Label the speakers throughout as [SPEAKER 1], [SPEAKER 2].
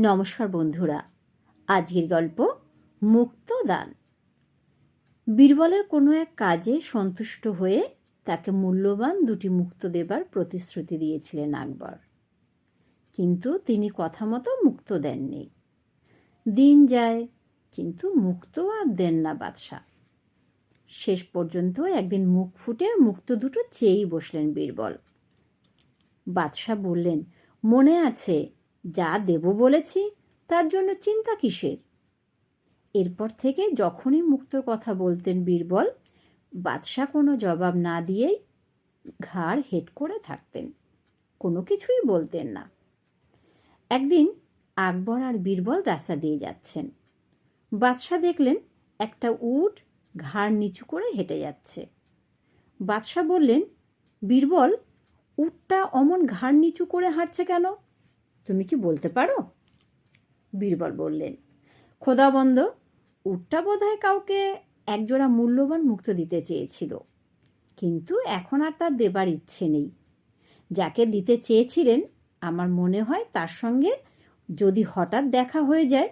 [SPEAKER 1] নমস্কার বন্ধুরা। আজকের গল্প মুক্তদান। বীরবলের কোনো এক কাজে সন্তুষ্ট হয়ে তাকে মূল্যবান দুটি মুক্ত দেবার প্রতিশ্রুতি দিয়েছিলেন আকবর। কিন্তু তিনি কথা মতো মুক্ত দেননি। দিন যায়, কিন্তু মুক্ত আর দেন না বাদশাহ। শেষ পর্যন্ত একদিন মুখ ফুটে মুক্ত দুটো চেয়েই বসলেন বীরবল। বাদশাহ বললেন, মনে আছে যা দেব বলেছি, তার জন্য চিন্তা কিসের? এরপর থেকে যখনই মুক্তর কথা বলতেন বীরবল, বাদশাহ কোনো জবাব না দিয়েই ঘাড় হেট করে থাকতেন। কোনো কিছুই বলতেন না। একদিন আকবর আর বীরবল রাস্তা দিয়ে যাচ্ছেন। বাদশাহ দেখলেন একটা উট ঘাড় নিচু করে হেঁটে যাচ্ছে। বাদশাহ বললেন, বীরবল, উটটা অমন ঘাড় নিচু করে হাঁটছে কেন? তুমি কি বলতে পারো? বীরবল বললেন খোদাবন্ধ উটটা বোধহয় কাউকে একজোড়া মূল্যবান মুক্ত দিতে চেয়েছিল। কিন্তু এখন আর তার দেবার ইচ্ছে নেই। যাকে দিতে চেয়েছিলেন, আমার মনে হয় তার সঙ্গে যদি হঠাৎ দেখা হয়ে যায়,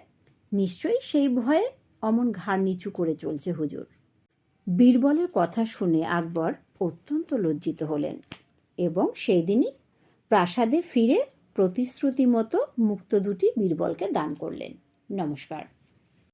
[SPEAKER 1] নিশ্চয়ই সেই ভয়ে অমন ঘাড় নিচু করে চলছে হুজুর। বীরবলের কথা শুনে আকবর অত্যন্ত লজ্জিত হলেন এবং সেই দিনই প্রাসাদে ফিরে প্রতিশ্রুতি মতো মুক্ত দুটি বীরবলকে দান করলেন। নমস্কার।